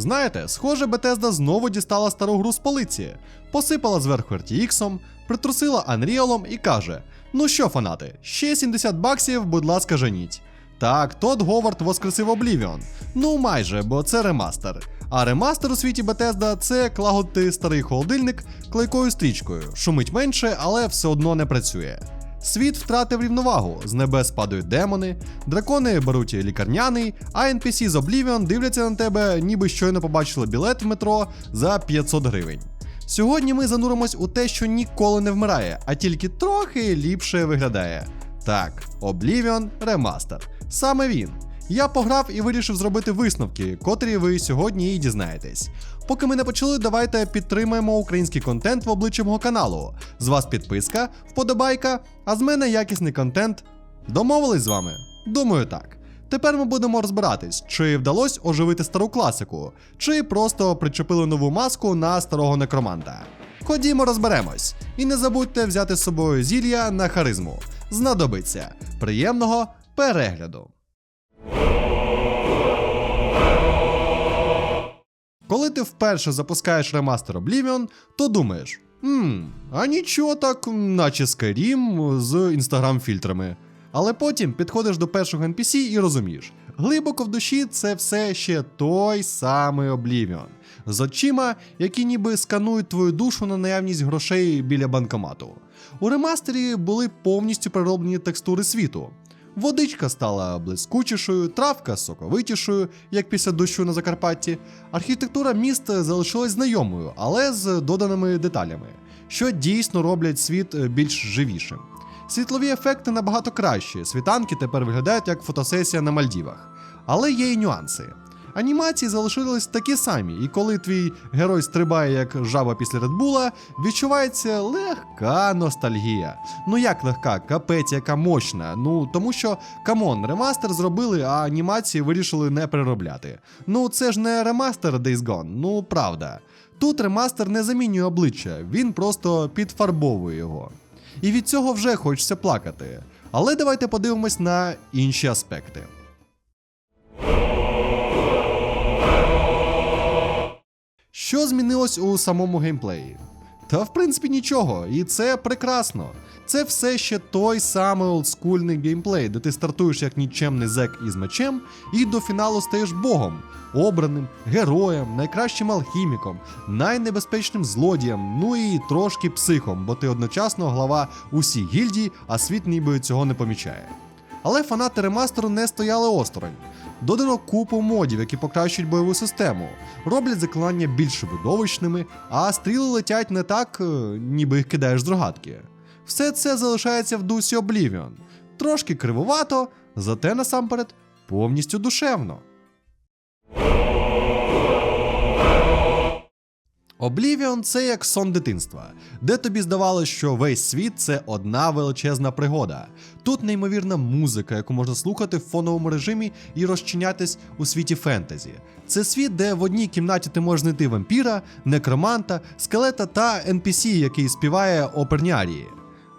Знаєте, схоже, Bethesda знову дістала стару гру з полиці, посипала зверху RTX, притрусила Unreal і каже: Ну що, фанати, ще 70 баксів, будь ласка, женіть. Так, Тодд Говард воскресив Oblivion. Ну майже, бо це ремастер. А ремастер у світі Bethesda – це клагодити старий холодильник клейкою стрічкою, шумить менше, але все одно не працює. Світ втратив рівновагу, з небес падають демони, дракони беруть лікарняний, а NPC з Oblivion дивляться на тебе, ніби щойно побачили білет в метро за 500 гривень. Сьогодні ми зануримось у те, що ніколи не вмирає, а тільки трохи ліпше виглядає. Так, Oblivion Remaster. Саме він. Я пограв і вирішив зробити висновки, котрі ви сьогодні і дізнаєтесь. Поки ми не почали, давайте підтримаємо український контент в обличчі мого каналу. З вас підписка, вподобайка, а з мене якісний контент. Домовились з вами? Думаю, так. Тепер ми будемо розбиратись, чи вдалося оживити стару класику, чи просто причепили нову маску на старого некроманта. Ходімо розберемось. І не забудьте взяти з собою зілля на харизму. Знадобиться. Приємного перегляду. Коли ти вперше запускаєш ремастер Oblivion, то думаєш: «Ммм, а нічого так, наче Skyrim з інстаграм-фільтрами. Але потім підходиш до першого NPC і розумієш, глибоко в душі це все ще той самий Oblivion. З очима, які ніби сканують твою душу на наявність грошей біля банкомату. У ремастері були повністю перероблені текстури світу. Водичка стала блискучішою, травка соковитішою, як після дощу на Закарпатті. Архітектура міст залишилась знайомою, але з доданими деталями, що дійсно роблять світ більш живішим. Світлові ефекти набагато кращі, світанки тепер виглядають як фотосесія на Мальдівах. Але є й нюанси. Анімації залишились такі самі, і коли твій герой стрибає як жаба після Редбула, відчувається легка ностальгія. Ну як легка, капець, яка мощна. Ну тому що камон, ремастер зробили, а анімації вирішили не переробляти. Ну це ж не ремастер Days Gone, ну правда. Тут ремастер не замінює обличчя, він просто підфарбовує його. І від цього вже хочеться плакати. Але давайте подивимось на інші аспекти. Що змінилось у самому геймплеї? Та в принципі нічого, і це прекрасно. Це все ще той самий олдскульний геймплей, де ти стартуєш як нікчемний зек із мечем, і до фіналу стаєш богом, обраним, героєм, найкращим алхіміком, найнебезпечним злодієм, ну і трошки психом, бо ти одночасно глава усіх гільдій, а світ ніби цього не помічає. Але фанати ремастеру не стояли осторонь. Додано купу модів, які покращують бойову систему, роблять заклинання більш видовищними, а стріли летять не так, е, ніби їх кидаєш з рогатки. Все це залишається в дусі Oblivion. Трошки кривувато, зате насамперед повністю душевно. Oblivion – це як сон дитинства, де тобі здавалося, що весь світ це одна величезна пригода. Тут неймовірна музика, яку можна слухати в фоновому режимі і розчинятись у світі фентезі. Це світ, де в одній кімнаті ти можеш знайти вампіра, некроманта, скелета та NPC, який співає оперні арії.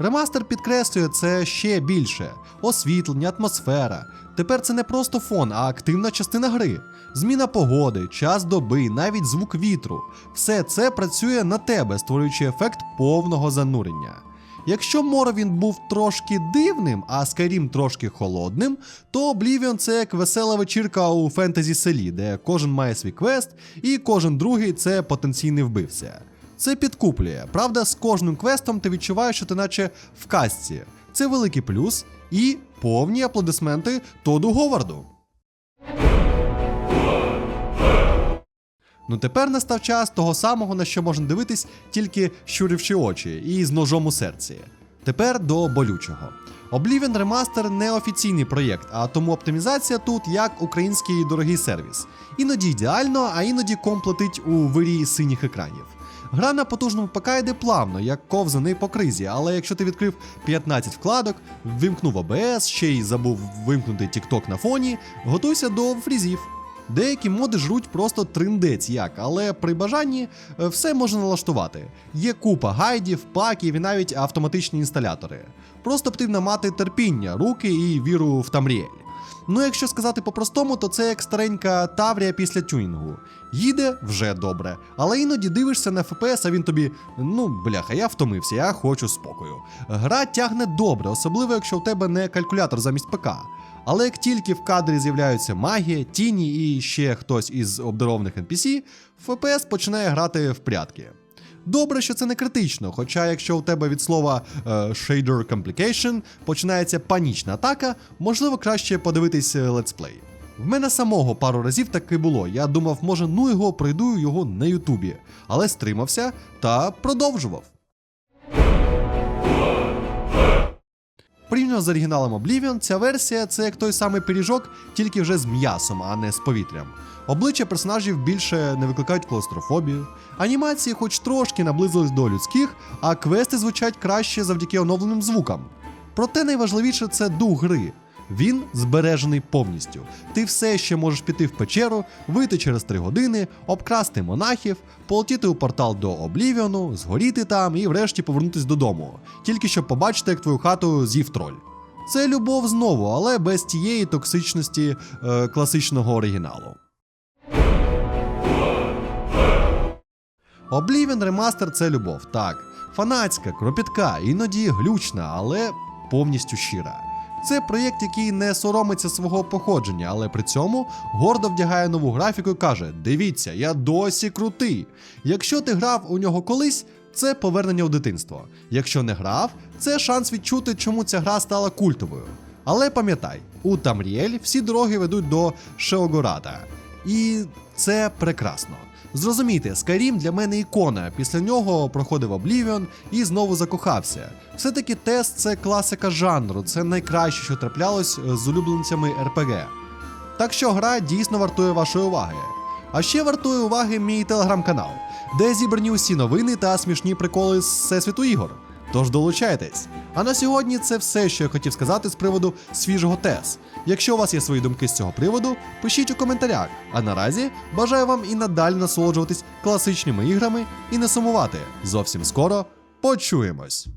Ремастер підкреслює це ще більше: освітлення, атмосфера. Тепер це не просто фон, а активна частина гри. Зміна погоди, час доби, навіть звук вітру. Все це працює на тебе, створюючи ефект повного занурення. Якщо Моровін був трошки дивним, а Skyrim трошки холодним, то Oblivion це як весела вечірка у фентезі селі, де кожен має свій квест, і кожен другий це потенційний вбивця. Це підкуплює. Правда, з кожним квестом ти відчуваєш, що ти наче в казці. Це великий плюс і повні аплодисменти Тоду Говарду. Ну тепер настав час того самого, на що можна дивитись, тільки щуривши очі і з ножом у серці. Тепер до болючого. Oblivion Remaster не офіційний проєкт, а тому оптимізація тут як український дорогий сервіс. Іноді ідеально, а іноді комп летить у вирії синіх екранів. Гра на потужному ПК йде плавно, як ковзаний по кризі, але якщо ти відкрив 15 вкладок, вимкнув ОБС, ще й забув вимкнути TikTok на фоні, готуйся до фрізів. Деякі моди жруть просто триндець як, але при бажанні е, все можна налаштувати. Є купа гайдів, паків і навіть автоматичні інсталятори. Просто потрібно мати терпіння, руки і віру в Тамріель. Ну, якщо сказати по-простому, то це як старенька Таврія після тюнінгу. Їде вже добре, але іноді дивишся на ФПС, а він тобі, ну бляха, я втомився, я хочу спокою. Гра тягне добре, особливо якщо в тебе не калькулятор замість ПК. Але як тільки в кадрі з'являються магія, тіні і ще хтось із обдарованих NPC, ФПС починає грати в прятки. Добре, що це не критично, хоча якщо у тебе від слова е, shader complication починається панічна атака, можливо краще подивитись летсплей. В мене самого пару разів таки було. Я думав, може, ну його пройду його на Ютубі, але стримався та продовжував. Порівняно з оригіналом Oblivion, ця версія це як той самий пиріжок, тільки вже з м'ясом, а не з повітрям. Обличчя персонажів більше не викликають клаустрофобію, анімації хоч трошки наблизились до людських, а квести звучать краще завдяки оновленим звукам. Проте найважливіше це дух гри. Він збережений повністю. Ти все ще можеш піти в печеру, вийти через 3 години, обкрасти монахів, полетіти у портал до Облівіону, згоріти там і врешті повернутися додому, тільки щоб побачити, як твою хату з'їв троль. Це любов знову, але без тієї токсичності е, класичного оригіналу. Oblivion Remaster це любов, так. Фанатська, кропітка, іноді глючна, але повністю щира. Це проєкт, який не соромиться свого походження, але при цьому гордо вдягає нову графіку і каже: Дивіться, я досі крутий. Якщо ти грав у нього колись, це повернення у дитинство. Якщо не грав, це шанс відчути, чому ця гра стала культовою. Але пам'ятай, у Тамріель всі дороги ведуть до Шеогората. І це прекрасно. Зрозумійте, Skyrim для мене ікона. Після нього проходив Oblivion і знову закохався. Все-таки тест це класика жанру, це найкраще, що траплялось е, з улюбленцями RPG. Так що гра дійсно вартує вашої уваги. А ще вартує уваги мій телеграм-канал, де зібрані усі новини та смішні приколи з всесвіту ігор. Тож долучайтесь. А на сьогодні це все, що я хотів сказати з приводу свіжого ТЕС. Якщо у вас є свої думки з цього приводу, пишіть у коментарях. А наразі бажаю вам і надалі насолоджуватись класичними іграми і не сумувати. Зовсім скоро почуємось!